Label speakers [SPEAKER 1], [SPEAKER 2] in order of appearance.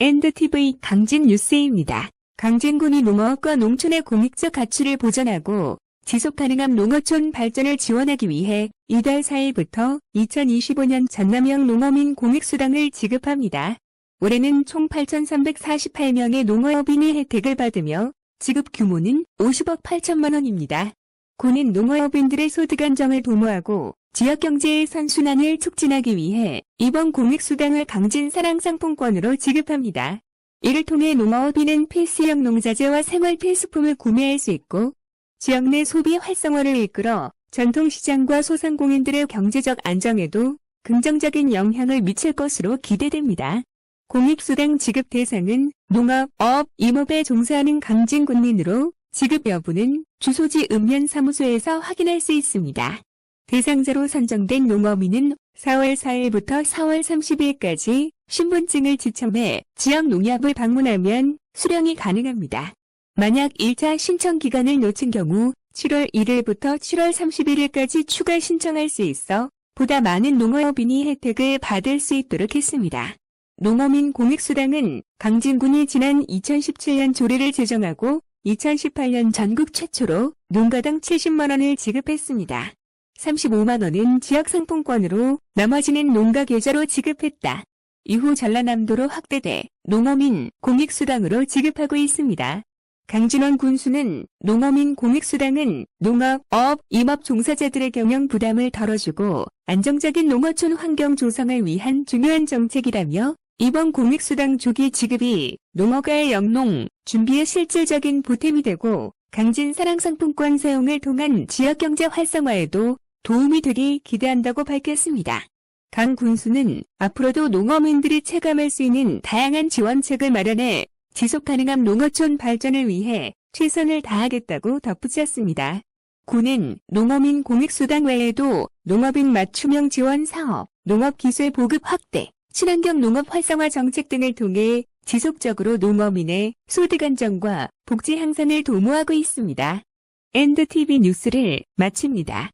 [SPEAKER 1] 엔드TV 강진 뉴스입니다. 강진군이 농어업과 농촌의 공익적 가치를 보전하고 지속 가능한 농어촌 발전을 지원하기 위해 이달 4일부터 2025년 전남형 농어민 공익수당을 지급합니다. 올해는 총 8,348명의 농어업인이 혜택을 받으며 지급 규모는 50억 8천만 원입니다. 군은 농어업인들의 소득 안정을 도모하고 지역 경제의 선순환을 촉진하기 위해 이번 공익수당을 강진 사랑 상품권으로 지급합니다. 이를 통해 농어업인은 필수형 농자재와 생활 필수품을 구매할 수 있고 지역 내 소비 활성화를 이끌어 전통시장과 소상공인들의 경제적 안정에도 긍정적인 영향을 미칠 것으로 기대됩니다. 공익수당 지급 대상은 농업, 어업, 임업에 종사하는 강진 군민으로 지급 여부는 주소지 읍면사무소에서 확인할 수 있습니다. 대상자로 선정된 농어민은 4월 4일부터 4월 30일까지 신분증을 지참해 지역 농협을 방문하면 수령이 가능합니다. 만약 1차 신청 기간을 놓친 경우 7월 1일부터 7월 31일까지 추가 신청할 수 있어 보다 많은 농어민이 혜택을 받을 수 있도록 했습니다. 농어민 공익수당은 강진군이 지난 2017년 조례를 제정하고 2018년 전국 최초로 농가당 70만원을 지급했습니다. 35만원은 지역상품권으로 나머지는 농가 계좌로 지급했다. 이후 전라남도로 확대돼 농어민 공익수당으로 지급하고 있습니다. 강진원 군수는 농어민 공익수당은 농업, 어업, 임업 종사자들의 경영 부담을 덜어주고 안정적인 농어촌 환경 조성을 위한 중요한 정책이라며 이번 공익수당 조기 지급이 농어가의 영농 준비에 실질적인 보탬이 되고 강진 사랑상품권 사용을 통한 지역경제 활성화에도 도움이 되길 기대한다고 밝혔습니다. 강 군수는 앞으로도 농어민들이 체감할 수 있는 다양한 지원책을 마련해 지속 가능한 농어촌 발전을 위해 최선을 다하겠다고 덧붙였습니다. 군은 농어민 공익수당 외에도 농업인 맞춤형 지원 사업, 농업기술 보급 확대, 친환경 농업 활성화 정책 등을 통해 지속적으로 농어민의 소득 안정과 복지 향상을 도모하고 있습니다. 엔드TV 뉴스를 마칩니다.